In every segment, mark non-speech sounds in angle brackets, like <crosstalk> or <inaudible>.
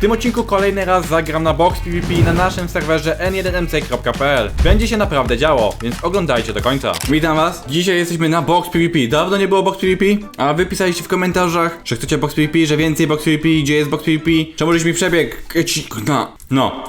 Tym odcinku kolejny raz zagram na box PvP na naszym serwerze n1mc.pl. Będzie się naprawdę działo, więc oglądajcie do końca. Witam was, dzisiaj jesteśmy na box PvP. Dawno nie było box PvP, a wy pisaliście w komentarzach, że chcecie box PvP, że więcej box PvP, gdzie jest box PvP, czemu żeś mi przebieg? No, <laughs> no.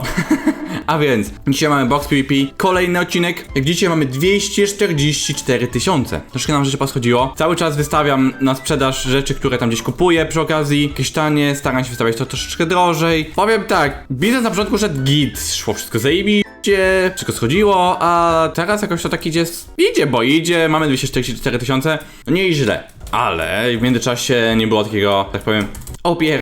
A więc, dzisiaj mamy box PvP, kolejny odcinek. Jak widzicie, mamy 244 tysiące. Troszkę nam rzeczy poschodziło. Cały czas wystawiam na sprzedaż rzeczy, które tam gdzieś kupuję przy okazji. Jakieś tanie, staram się wystawiać to troszeczkę drożej. Powiem tak, biznes na początku szedł git, szło wszystko zajebiście, wszystko schodziło, a teraz jakoś to tak idzie, idzie, bo idzie, mamy 244 tysiące, no nie źle. Ale w międzyczasie nie było takiego, tak powiem, opier...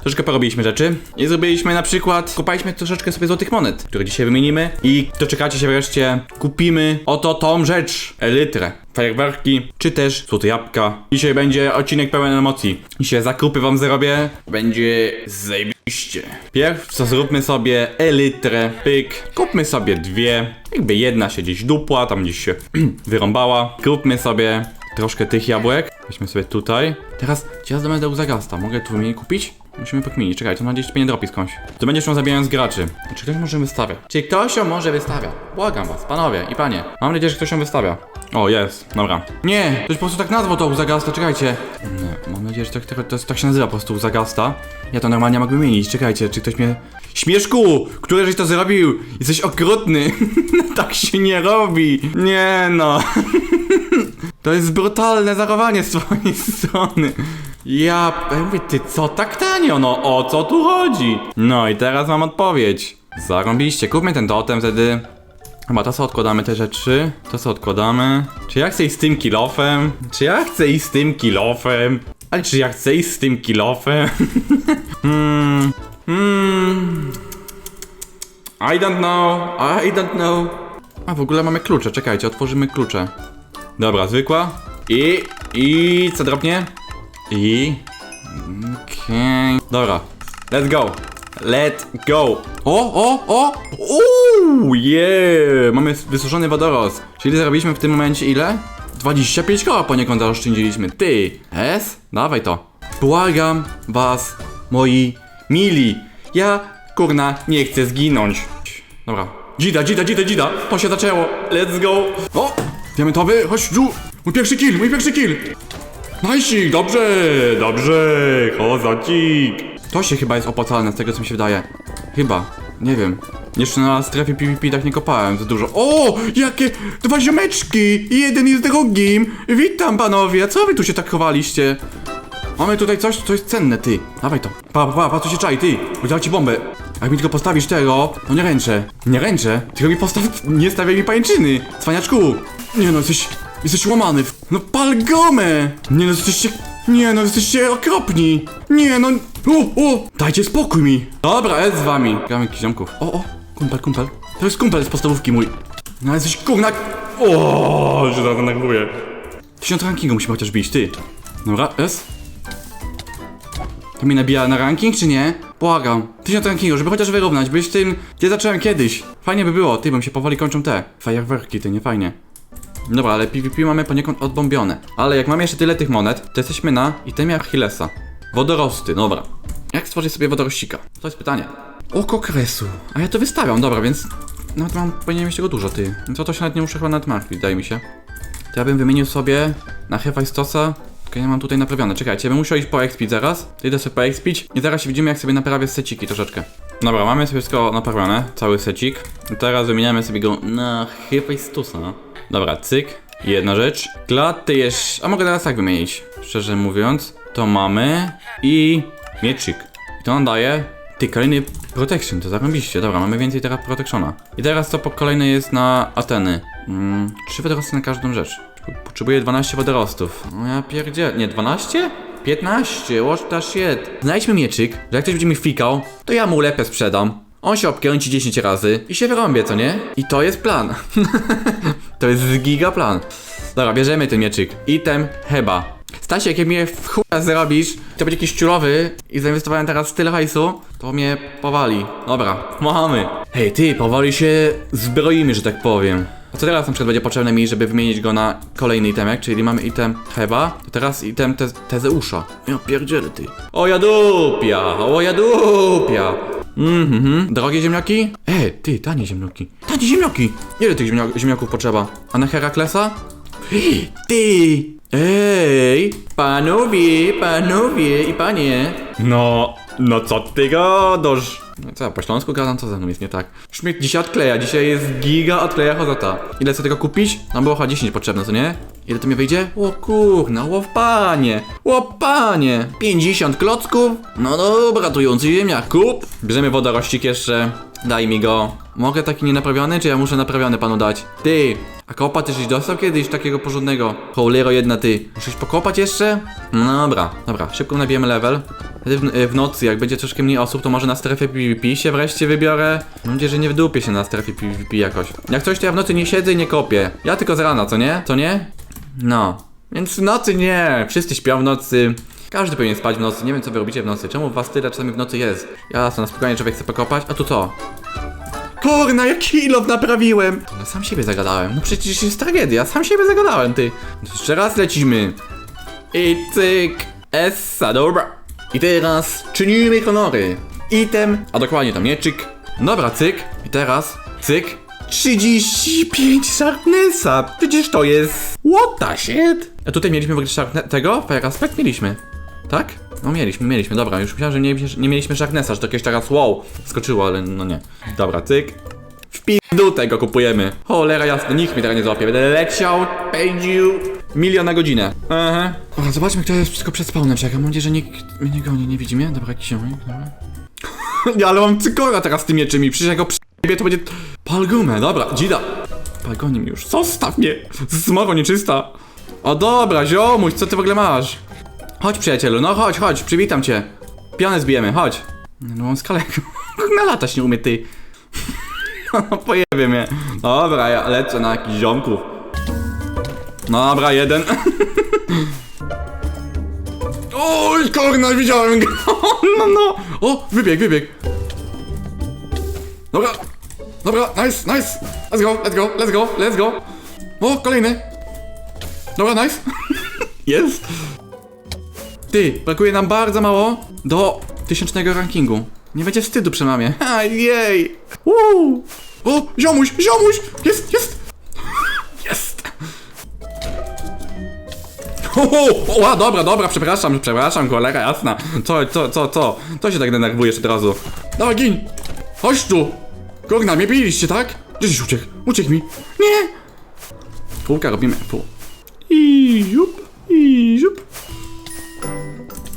Troszkę porobiliśmy rzeczy i zrobiliśmy na przykład, kupaliśmy troszeczkę sobie złotych monet, które dzisiaj wymienimy i doczekacie się wreszcie, kupimy oto tą rzecz, elytrę, fajerwerki, czy też złote jabłka. Dzisiaj będzie odcinek pełen emocji. Dzisiaj zakupy wam zrobię, będzie zajebiście. Pierw co zróbmy sobie elytrę, pyk, kupmy sobie dwie, jakby jedna się gdzieś dupła, tam gdzieś się <clears throat> wyrąbała. Kupmy sobie troszkę tych jabłek. Weźmy sobie tutaj. Teraz gdzie będę u Zagasta. Mogę tu wymienić kupić? Musimy pokminić. Czekaj, to mam gdzieś nie dropi skądś. To będziesz ją zabijając graczy. Czy ktoś może wystawia? Czy ktoś ją może wystawia? Błagam was, panowie i panie. Mam nadzieję, że ktoś ją wystawia. O, jest. Dobra. Nie! Ktoś po prostu tak nazwał to Zagasta, czekajcie. Nie, mam nadzieję, że tak, tak, to, tak się nazywa po prostu Zagasta. Ja to normalnie mogę wymienić. Czekajcie, czy ktoś mnie... Śmieszku! Który żeś to zrobił? Jesteś okrutny. <laughs> tak się nie robi. Nie no. <laughs> To jest brutalne zachowanie z twojej strony. Ja, ja mówię, ty co tak tanio, no o co tu chodzi? No i teraz mam odpowiedź. Zarąbiście, kupmy ten totem wtedy. Chyba to co odkładamy te rzeczy, to co odkładamy. Czy ja chcę iść z tym kilofem? Czy ja chcę iść z tym kilofem? Ale czy ja chcę iść z tym kilofem? <laughs> hmm, hmm. I don't know, I don't know. A w ogóle mamy klucze, czekajcie, otworzymy klucze. Dobra, zwykła. I. I. Co drobnie? I. Okej. Dobra. Let's go. Let's go. O, o, o! Uuu, yeah! Mamy wysuszony wodoros. Czyli zarobiliśmy w tym momencie ile? 25 koła poniekąd zaoszczędziliśmy. Ty! S? Dawaj to. Błagam was, moi mili. Ja, kurna, nie chcę zginąć. Dobra. Dzida, dzida, dzida, dzida. To się zaczęło. Let's go. O! Diamentowy, chodź tu. Mój pierwszy kill, mój pierwszy kill. Najsik, dobrze, dobrze. Kozacik. To się chyba jest opłacalne, z tego co mi się wydaje. Chyba, nie wiem. Jeszcze na strefie PvP tak nie kopałem za dużo. O, jakie dwa ziomeczki! Jeden jest drugim. Witam panowie, co wy tu się tak chowaliście? Mamy tutaj coś, co jest cenne, ty. Dawaj to. Pa, pa, pa, pa się czai, ty. Udział ci bombę. Jak mi tylko postawisz tego, no nie ręczę. Nie ręczę. Tylko mi postaw, nie stawiaj mi pajęczyny. Cwaniaczku. Nie no, jesteś, jesteś łamany. No pal gumę. Nie no, jesteście, nie no, jesteście okropni. Nie no, o, o. Dajcie spokój mi. Dobra, jest z wami. Gramy jakichś ziomków. O, o, kumpel, kumpel. To jest kumpel z podstawówki mój. No jesteś kurna. O, że zaraz nagruję. Tysiąc rankingu musimy chociaż bić, ty. Dobra, jest. To mi nabija na ranking, czy nie? Błagam. Tysiąc rankingu, żeby chociaż wyrównać. Byś tym, gdzie zacząłem kiedyś. Fajnie by było, ty, bym się powoli kończą te fajerwerki, ty, nie fajnie. Dobra, ale PvP mamy poniekąd odbombione. Ale jak mamy jeszcze tyle tych monet, to jesteśmy na itemie Achillesa. Wodorosty, dobra. Jak stworzyć sobie wodorościka? To jest pytanie. Oko kresu. A ja to wystawiam, dobra, więc... Nawet mam, powinienem mieć tego dużo, ty. Co to się nawet nie muszę chyba nawet martwić, wydaje mi się. To ja bym wymienił sobie na Hefajstosa. Tylko ja mam tutaj naprawione. Czekajcie, bym musiał iść po expić zaraz. Idę sobie po expić i zaraz się widzimy jak sobie naprawię seciki troszeczkę. Dobra, mamy sobie wszystko naprawione, cały secik. Teraz wymieniamy sobie go na Hefajstosa. Dobra, cyk. Jedna rzecz. Klaty jeszcze... A mogę teraz tak wymienić. Szczerze mówiąc. To mamy i mieczyk. I to nam daje ty, kolejny protection, to zarobiście. Dobra, mamy więcej teraz protectiona. I teraz co po kolejne jest na Ateny? Mm, trzy wodorosty na każdą rzecz. Potrzebuję 12 wodorostów. No ja pierdzie... Nie, 12? 15, what the shit. Znajdźmy mieczyk, że jak ktoś będzie mi fikał, to ja mu lepę sprzedam. On się obkręci 10 razy i się wyrąbie, co nie? I to jest plan. <laughs> to jest giga plan. Dobra, bierzemy ten mieczyk. Item chyba. Stasiek, jak mnie w chuja zrobisz, to będzie jakiś ciulowy i zainwestowałem teraz tyle hajsu, to mnie powali. Dobra, mamy. Hej ty, powoli się zbroimy, że tak powiem. A co teraz na przykład będzie potrzebne mi, żeby wymienić go na kolejny itemek, czyli mamy item Heba, to teraz item te Tezeusza. Ja pierdzielę ty. O ja dupia, o ja dupia. Mhm, drogie ziemniaki? E, ty, tanie ziemniaki. Tanie ziemniaki! Ile tych ziemnia- ziemniaków potrzeba? A na Heraklesa? Ty! Ej! Panowie, panowie i panie! No, no co ty gadasz? No co, po śląsku gadam, co ze mną jest nie tak? Śmiech dzisiaj odkleja, dzisiaj jest giga odkleja chozota. Ile chcę tego kupić? Nam było chyba 10 potrzebne, co nie? Ile to mi wyjdzie? O kurna, o panie, o panie! 50 klocków? No dobra, trujący ziemniak, kup! Bierzemy wodorościk jeszcze, daj mi go. Mogę taki nienaprawiony, czy ja muszę naprawiony panu dać? Ty, a kopa ty żeś dostał kiedyś takiego porządnego? Cholero jedna ty. Musisz pokopać jeszcze? No dobra, dobra, szybko nabijemy level. W, w nocy, jak będzie troszkę mniej osób, to może na strefę PvP się wreszcie wybiorę. Mam nadzieję, że nie wdupię się na strefie PvP jakoś. Jak coś, to ja w nocy nie siedzę i nie kopię. Ja tylko z rana, co nie? Co nie? No. Więc w nocy nie. Wszyscy śpią w nocy. Każdy powinien spać w nocy. Nie wiem, co wy robicie w nocy. Czemu was tyle czasami w nocy jest? Jasno, na spokojnie człowiek chce pokopać. A tu co? Kurna, jak kilof naprawiłem! No sam siebie zagadałem. No przecież jest tragedia, sam siebie zagadałem, ty. To jeszcze raz lecimy. I cyk. Essa, dobra. I teraz czynimy honory. Item, a dokładnie to mieczyk. Dobra, cyk. I teraz, cyk. 35 sharpnessa. Przecież to jest... What the shit? A tutaj mieliśmy w ogóle sharpne... tego? Fire aspect mieliśmy. Tak? No mieliśmy, mieliśmy, dobra, już myślałem, że nie, nie mieliśmy Sharknessa, że to jakieś teraz wow, skoczyło, ale no nie. Dobra, cyk. W pizdu tego kupujemy. Cholera jasna, nikt mnie teraz nie złapie. Będę leciał, pędził. Milion na godzinę. Aha. Dobra, zobaczmy, kto jest wszystko przed spawnem. Czekam, mam nadzieję, że nikt mnie nie goni, nie widzi mnie? Dobra, jakiś ziomek, dobra. <laughs> Ja, ale mam cykora teraz z tymi mieczymi, przecież jak go przyjebie, to będzie... Palgumę, dobra, dzida. Palgoni mi już, zostaw mnie. Zmogo nieczysta. O dobra, ziomuś, co ty w ogóle masz? Chodź przyjacielu, no chodź, chodź, przywitam cię. Pionę zbijemy, chodź. No mam <laughs> skalę. Na latać nie umie ty. No <laughs> pojebie mnie. Dobra, ja lecę na jakichś ziomków. Dobra, jeden. <laughs> Oj, korna, widziałem go. No, no. O, wybieg, wybieg. Dobra. Dobra, nice, nice. Let's go, let's go, let's go, let's go. O, kolejny. Dobra, nice. Jest. Ty, brakuje nam bardzo mało do tysięcznego rankingu. Nie będzie wstydu przy mamie. <laughs> Ha, jej! Woo! O, ziomuś, ziomuś! Jest, jest! <laughs> Jest! O, <laughs> o, o, dobra, dobra, przepraszam, przepraszam, kolega, jasna. Co, co, co, co? Co się tak denerwujesz od razu? Dawaj, gin! Chodź tu! Kurna, mnie biliście, tak? Gdzieś uciekł, uciekł mi. Nie! Półka robimy, pół. I jup.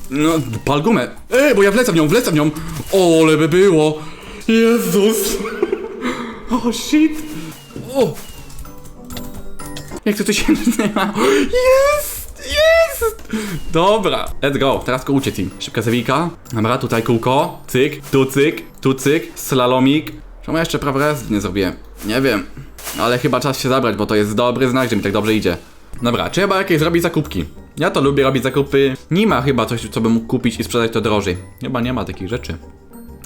No, pal gumę. Ej, bo ja wlecę w nią, wlecę w nią. Ole by było. Jezus. <laughs> O, shit. O. Jak to tu się <laughs> nazywa? Jest, jest. Dobra, let's go. Teraz tylko uciec im. Szybka zawika. Dobra, tutaj kółko. Cyk, tu cyk, tu cyk. Slalomik. Czemu ja jeszcze prawy raz nie zrobiłem? Nie wiem. Ale chyba czas się zabrać, bo to jest dobry znak, że mi tak dobrze idzie. Dobra, trzeba jakieś zrobić zakupki. Ja to lubię robić zakupy. Nie ma chyba coś, co bym mógł kupić i sprzedać to drożej. Chyba nie ma takich rzeczy.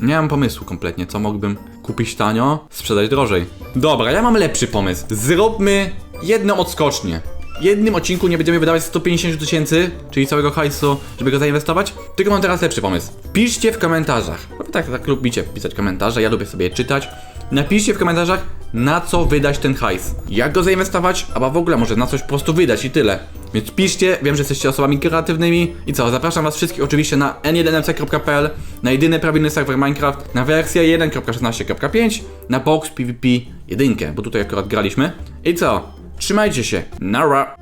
Nie mam pomysłu kompletnie, co mógłbym kupić tanio, sprzedać drożej. Dobra, ja mam lepszy pomysł. Zróbmy jedną odskocznię. Jednym odcinku nie będziemy wydawać 150 tysięcy, czyli całego hajsu, żeby go zainwestować. Tylko mam teraz lepszy pomysł. Piszcie w komentarzach. Bo wy tak, tak lubicie pisać komentarze, ja lubię sobie czytać. Napiszcie w komentarzach, na co wydać ten hajs. Jak go zainwestować, albo w ogóle może na coś po prostu wydać i tyle. Więc piszcie, wiem, że jesteście osobami kreatywnymi. I co, zapraszam was wszystkich oczywiście na n1mc.pl, na jedyny prawilny serwer Minecraft, na wersję 1.16.5, na box PvP 1, bo tutaj akurat graliśmy. I co, trzymajcie się, nara!